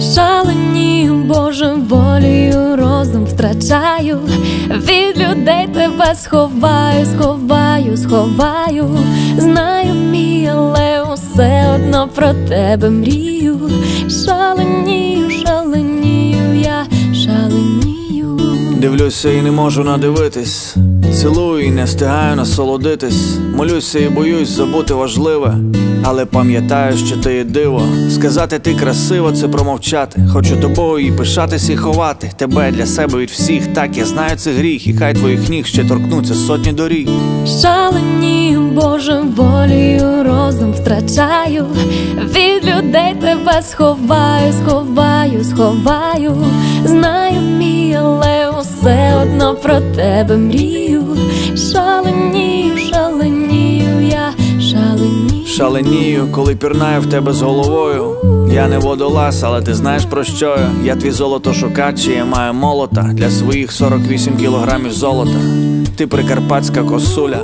Шаленію Боже, волію розум втрачаю, від людей тебе сховаю, сховаю, сховаю, знаю мій, але усе одно про тебе мрію. Шаленію, Дивлюся і не можу надивитись. Цілую і не встигаю насолодитись. Молюся і боюсь забути важливе. Але пам'ятаю, що ти є диво. Сказати ти красиво, це промовчати. Хочу тобою і пишатись і ховати. Тебе для себе від всіх. Так я знаю це гріх, і хай твоїх ніг ще торкнуться сотні доріг. Шаленію Божим волею розум втрачаю, від людей тебе сховаю, сховаю, сховаю, знаю мій, але одно про тебе мрію. Шаленію, шаленію, я шаленію. Шаленію, коли пірнаю в тебе з головою. Я не водолаз, але ти знаєш про що я. Я твій золото шукач, і я маю молота для своїх 48 кілограмів золота. Ти прикарпатська косуля.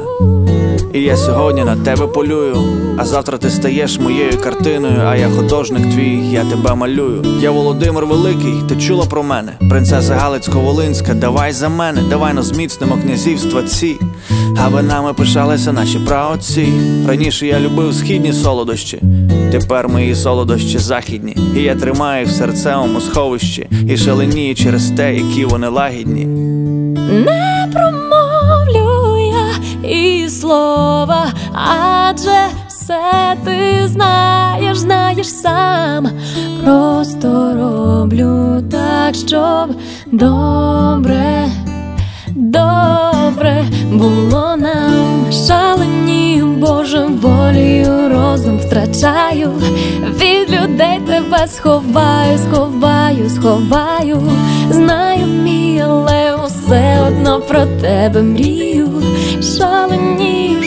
І я сьогодні на тебе полюю. А завтра ти стаєш моєю картиною, а я художник твій, я тебе малюю. Я Володимир Великий, ти чула про мене? Принцеса Галицько-Волинська, давай за мене, давай но зміцнимо князівства ці. Аби нами пишалися наші праотці. Раніше я любив східні солодощі, тепер мої солодощі західні. І я тримаю в серцевому сховищі і шаленію через те, які вони лагідні. Не все ти знаєш, знаєш сам. Просто роблю так, щоб добре, добре було нам. Шаленію Божим волею розум втрачаю, від людей тебе сховаю, сховаю, сховаю, знаю мій, але усе одно про тебе мрію. Шаленію